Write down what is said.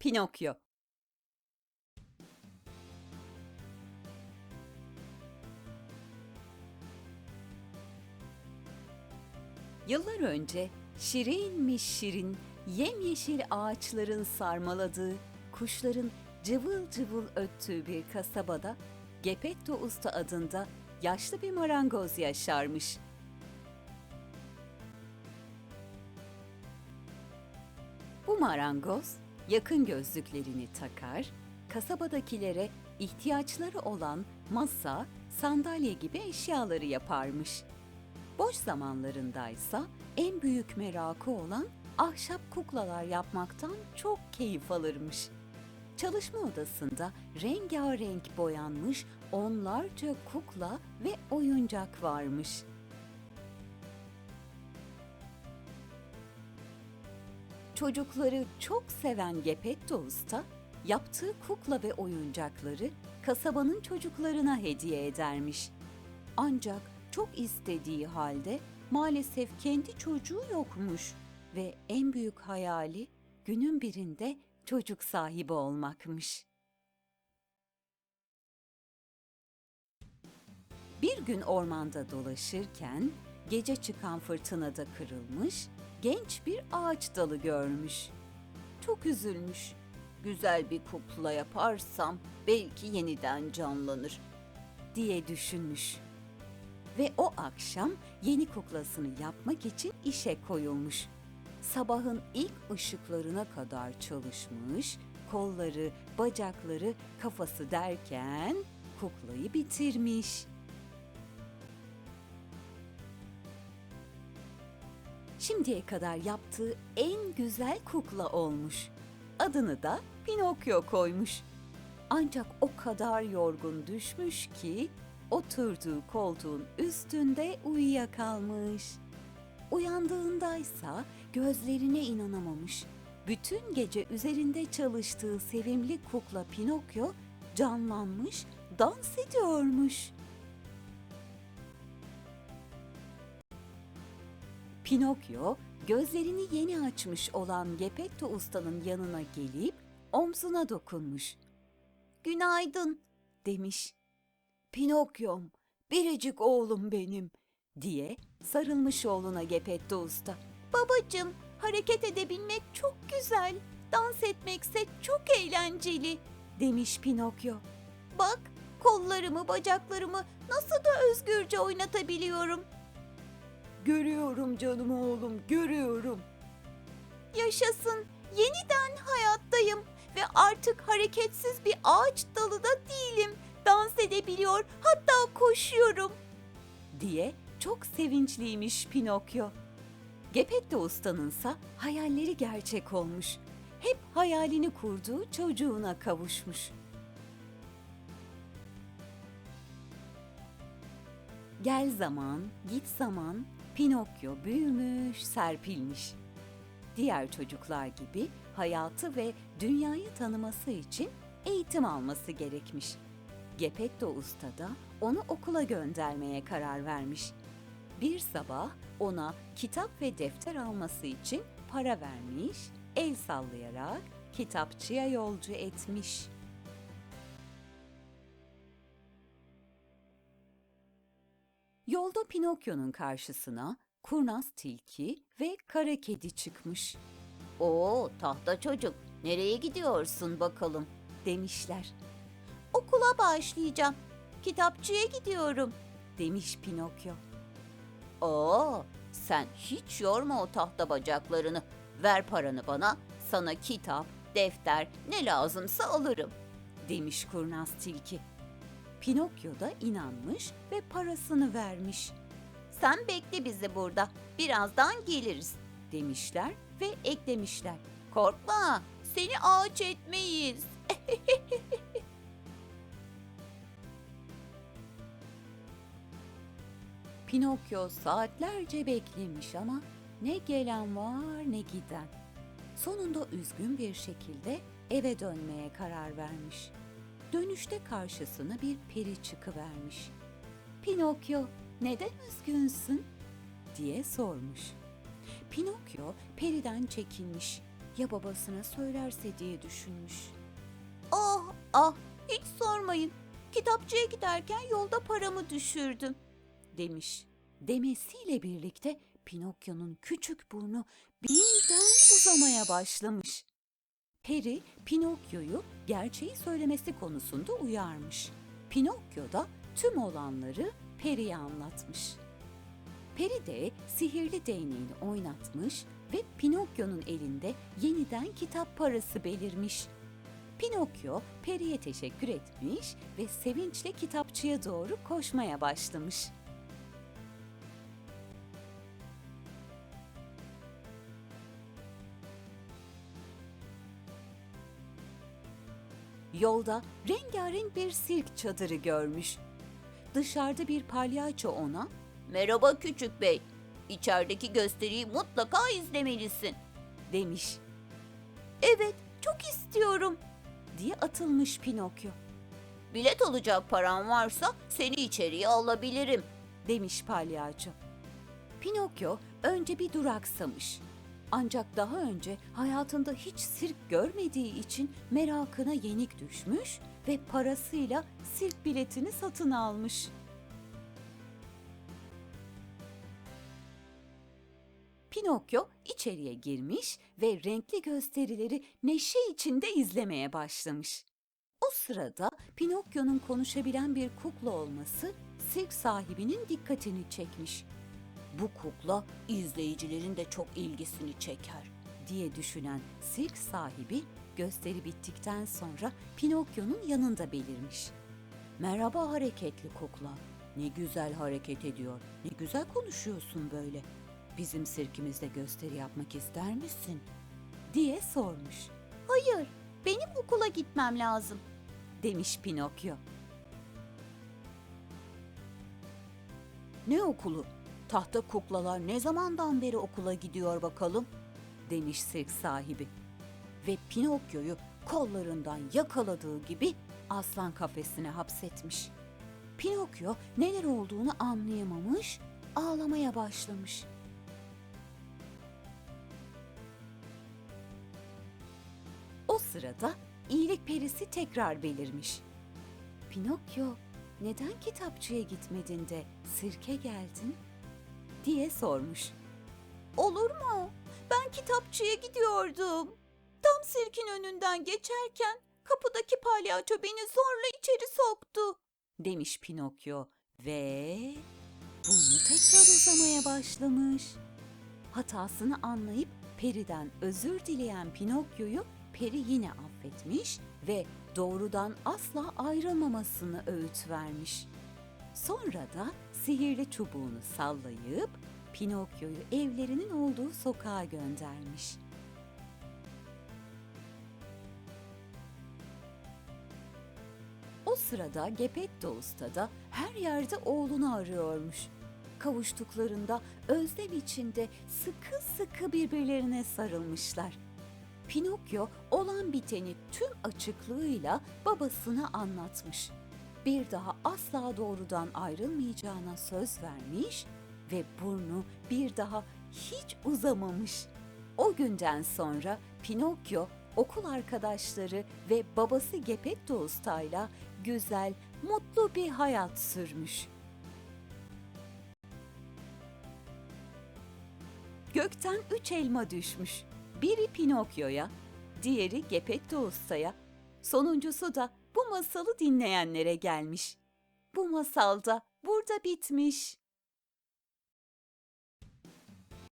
Pinokyo Yıllar önce şirinmiş şirin, yemyeşil ağaçların sarmaladığı, kuşların cıvıl cıvıl öttüğü bir kasabada Gepetto Usta adında yaşlı bir marangoz yaşarmış. Bu marangoz yakın gözlüklerini takar, kasabadakilere ihtiyaçları olan masa, sandalye gibi eşyaları yaparmış. Boş zamanlarındaysa en büyük merakı olan ahşap kuklalar yapmaktan çok keyif alırmış. Çalışma odasında rengarenk boyanmış onlarca kukla ve oyuncak varmış. Çocukları çok seven Gepetto Usta, yaptığı kukla ve oyuncakları kasabanın çocuklarına hediye edermiş. Ancak çok istediği halde maalesef kendi çocuğu yokmuş ve en büyük hayali günün birinde çocuk sahibi olmakmış. Bir gün ormanda dolaşırken gece çıkan fırtınada kırılmış, genç bir ağaç dalı görmüş. Çok üzülmüş. Güzel bir kukla yaparsam belki yeniden canlanır diye düşünmüş. Ve o akşam yeni kuklasını yapmak için işe koyulmuş. Sabahın ilk ışıklarına kadar çalışmış, kolları, bacakları, kafası derken kuklayı bitirmiş. Şimdiye kadar yaptığı en güzel kukla olmuş. Adını da Pinokyo koymuş. Ancak o kadar yorgun düşmüş ki oturduğu koltuğun üstünde uyuyakalmış. Uyandığındaysa gözlerine inanamamış. Bütün gece üzerinde çalıştığı sevimli kukla Pinokyo canlanmış, dans ediyormuş. Pinokyo gözlerini yeni açmış olan Gepetto ustanın yanına gelip omzuna dokunmuş. "Günaydın." demiş. "Pinokyo'm, biricik oğlum benim." diye sarılmış oğluna Gepetto usta. "Babacığım, hareket edebilmek çok güzel. Dans etmekse çok eğlenceli." demiş Pinokyo. "Bak, kollarımı, bacaklarımı nasıl da özgürce oynatabiliyorum." Görüyorum canım oğlum, görüyorum. Yaşasın, yeniden hayattayım ve artık hareketsiz bir ağaç dalı da değilim. Dans edebiliyor, hatta koşuyorum. Diye çok sevinçliymiş Pinokyo. Gepetto ustanınsa hayalleri gerçek olmuş. Hep hayalini kurduğu çocuğuna kavuşmuş. Gel zaman, git zaman, Pinokyo büyümüş, serpilmiş. Diğer çocuklar gibi hayatı ve dünyayı tanıması için eğitim alması gerekmiş. Gepetto Usta da onu okula göndermeye karar vermiş. Bir sabah ona kitap ve defter alması için para vermiş, el sallayarak kitapçıya yolcu etmiş. Yolda Pinokyo'nun karşısına kurnaz tilki ve kara kedi çıkmış. Oo tahta çocuk nereye gidiyorsun bakalım demişler. Okula başlayacağım. Kitapçıya gidiyorum demiş Pinokyo. Oo sen hiç yorma o tahta bacaklarını. Ver paranı bana sana kitap, defter ne lazımsa alırım demiş kurnaz tilki. Pinokyo da inanmış ve parasını vermiş. Sen bekle bizi burada. Birazdan geliriz demişler ve eklemişler. Korkma, seni ağaç etmeyiz. Pinokyo saatlerce beklemiş ama ne gelen var ne giden. Sonunda üzgün bir şekilde eve dönmeye karar vermiş. Dönüşte karşısına bir peri çıkıvermiş. Pinokyo, neden üzgünsün? diye sormuş. Pinokyo periden çekilmiş. ya babasına söylerse diye düşünmüş. Ah ah hiç sormayın. Kitapçıya giderken yolda paramı düşürdüm demiş. Demesiyle birlikte Pinokyo'nun küçük burnu birden uzamaya başlamış. Peri Pinokyo'yu gerçeği söylemesi konusunda uyarmış. Pinokyo da tüm olanları Peri'ye anlatmış. Peri de sihirli değneğini oynatmış ve Pinokyo'nun elinde yeniden kitap parası belirmiş. Pinokyo Peri'ye teşekkür etmiş ve sevinçle kitapçıya doğru koşmaya başlamış. Yolda rengarenk bir sirk çadırı görmüş. Dışarıda bir palyaço ona Merhaba küçük bey. İçerideki gösteriyi mutlaka izlemelisin. demiş. Evet, çok istiyorum diye atılmış Pinokyo. Bilet alacak paran varsa seni içeriye alabilirim. demiş palyaço. Pinokyo önce bir duraksamış. Ancak daha önce hayatında hiç sirk görmediği için merakına yenik düşmüş ve parasıyla sirk biletini satın almış. Pinokyo içeriye girmiş ve renkli gösterileri neşe içinde izlemeye başlamış. O sırada Pinokyo'nun konuşabilen bir kukla olması sirk sahibinin dikkatini çekmiş. Bu kukla izleyicilerin de çok ilgisini çeker diye düşünen sirk sahibi gösteri bittikten sonra Pinokyo'nun yanında belirmiş. Merhaba hareketli kukla. Ne güzel hareket ediyor. Ne güzel konuşuyorsun böyle. Bizim sirkimizde gösteri yapmak ister misin? diye sormuş. Hayır, benim okula gitmem lazım. demiş Pinokyo. Ne okulu? Tahta kuklalar ne zamandan beri okula gidiyor bakalım? demiş sirk sahibi. Ve Pinokyo'yu kollarından yakaladığı gibi aslan kafesine hapsetmiş. Pinokyo neler olduğunu anlayamamış, ağlamaya başlamış. O sırada iyilik perisi tekrar belirmiş. Pinokyo, neden kitapçıya gitmedin de sirke geldin? Diye sormuş. Olur mu? Ben kitapçıya gidiyordum. Tam sirkin önünden geçerken kapıdaki palyaço beni zorla içeri soktu. demiş Pinokyo ve burnu tekrar uzamaya başlamış. Hatasını anlayıp Peri'den özür dileyen Pinokyo'yu Peri yine affetmiş ve doğrudan asla ayrılmamasını öğüt vermiş. Sonra da sihirli çubuğunu sallayıp Pinokyo'yu evlerinin olduğu sokağa göndermiş. O sırada Gepetto Usta da her yerde oğlunu arıyormuş. Kavuştuklarında özlem içinde sıkı sıkı birbirlerine sarılmışlar. Pinokyo olan biteni tüm açıklığıyla babasına anlatmış. Bir daha asla doğrudan ayrılmayacağına söz vermiş ve burnu bir daha hiç uzamamış. O günden sonra Pinokyo okul arkadaşları ve babası Gepetto Usta'yla güzel, mutlu bir hayat sürmüş. Gökten üç elma düşmüş. Biri Pinokyo'ya, diğeri Gepetto Usta'ya, sonuncusu da masalı dinleyenlere gelmiş. Bu masal da burada bitmiş.